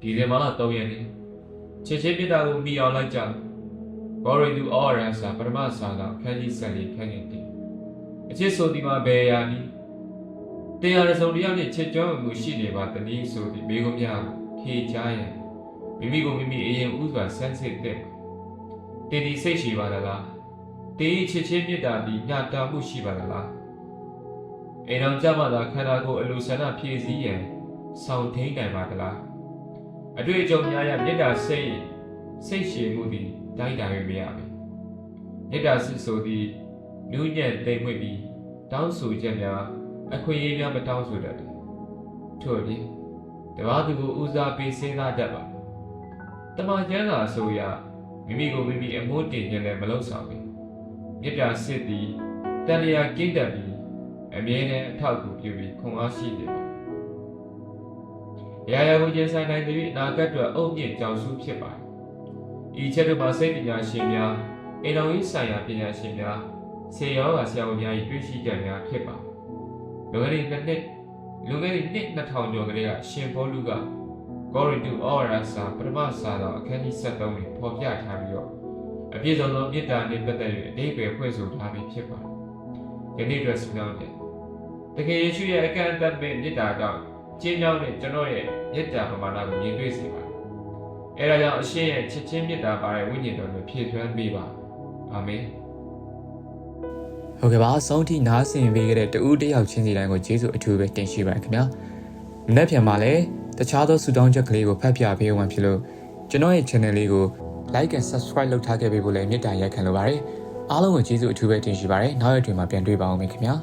ဒီဇင်ဘာလ3ရက်နေ့ချစ်ချင်းပြတာကိုမိအောင်လိုက်ကြဘောရီသူအော်ရန်စာပထမစာကခန်းကြီးဆက်လေးခန်းငယ်တည်အချစ်ဆိုဒီမှာဘယ်ရာနီတရားရဆုံးတရားနဲ့ချစ်ကြောမှုရှိနေပါတနည်းဆိုပြီးမိကုံများကိုဖြေချရင်မိမိကိုမိမိအရင်ဥစွာဆန်းစစ်တဲ့တင်ဒီစိတ်ရှိပါသလားတင်းချစ်ချင်းမြတ်တာဒီညတာမှုရှိပါသလားအိမ်တော်ကြမှာသာခန္ဓာကိုယ်အလိုဆန္ဒဖြည့်စည်းရန်ဆောင်ထိန်နိုင်ပါသလား အတွေ့အကြုံများရမြတ်တာစိတ်စိတ်ရှည်မှုသည်တိုင်းတိုင်းမရပဲမြတ်တာစစ်ဆိုသည်နူးညံ့တိမ်မွေ့ပြီးတောင်းဆိုချက်များအခွင့်အရေးများမတောင်းဆိုတတ်တယ်ထို့အပြင်တပါးသူကိုဦးစားပေးစဉ်းစားတတ်ပါတမန်ကျမ်းစာအဆိုအရမိမိကိုမိမိအမိုးတင်ခြင်းလည်းမလုပ်ဆောင်ဘူးမြတ်တာစစ်သည်တန်လျာကင်းတတ်ပြီးအမြဲတမ်းအထောက်အကူပြုပြီးခွန်အားရှိတယ်။ ရာရာကိုရင်ဆိုင်နိုင်သည့်အနာဂတ်အတွက်အုပ်မြင့်ကြောင်စုဖြစ်ပါတယ်။ဤချက်တို့မှာစိတ်ပညာရှင်များအိမ်တော်ရေးဆိုင်ရာပညာရှင်များဆေရောဂါဆရာဝန်များ၏တွေ့ရှိချက်များဖြစ်ပါ။လွန်ခဲ့တဲ့နှစ်နှစ်လွန်ခဲ့တဲ့နှစ်2000ကျော်ကလေးကရှင်ဘောလူက Glory to All ရာစာပထမစာတော်အခန်းကြီး73ကိုဖော်ပြထားပြီးတော့အပြည့်စုံသောမေတ္တာနှင့်ပတ်သက်၍အတိတ်ပဲဖွဲ့ဆိုထားပြီးဖြစ်ပါတယ်။ယနေ့အတွက်ဆုတောင်းတယ်။တကယ်ယေရှုရဲ့အကန့်အသတ်မဲ့မေတ္တာကြောင့် ကျင်းကြောင်းနဲ့ကျွန်တော်ရဲ့မေတ္တာပမာဏကိုမြင်တွေ့စေပါ။အဲဒါကြောင့်အရှင်ရဲ့ချစ်ချင်းမေတ္တာပါတဲ့ဝိညာဉ်တော်ကိုဖြည့်ထွန်းပေးပါ။အာမင်။ဟုတ်ကဲ့ပါအဆုံးထိနားဆင်ပေးခဲ့တဲ့တူဦးတစ်ယောက်ချင်းစီတိုင်းကိုကျေးဇူးအထူးပဲတင်ရှိပါရခင်ဗျာမနေ့ပြန်မှာလည်းတခြားသောဆူတောင်းချက်ကလေးကိုဖတ်ပြပေးအောင်ဖြစ်လို့ကျွန်တော်ရဲ့ channel လေးကို like and subscribe လုပ်ထားခဲ့ပေးဖို့လည်းမေတ္တာရက်ခံလိုပါတယ်အားလုံးကိုကျေးဇူးအထူးပဲတင်ရှိပါတယ်နောက်ရက်တွေမှာပြန်တွေ့ပါအောင်မယ်ခင်ဗျာ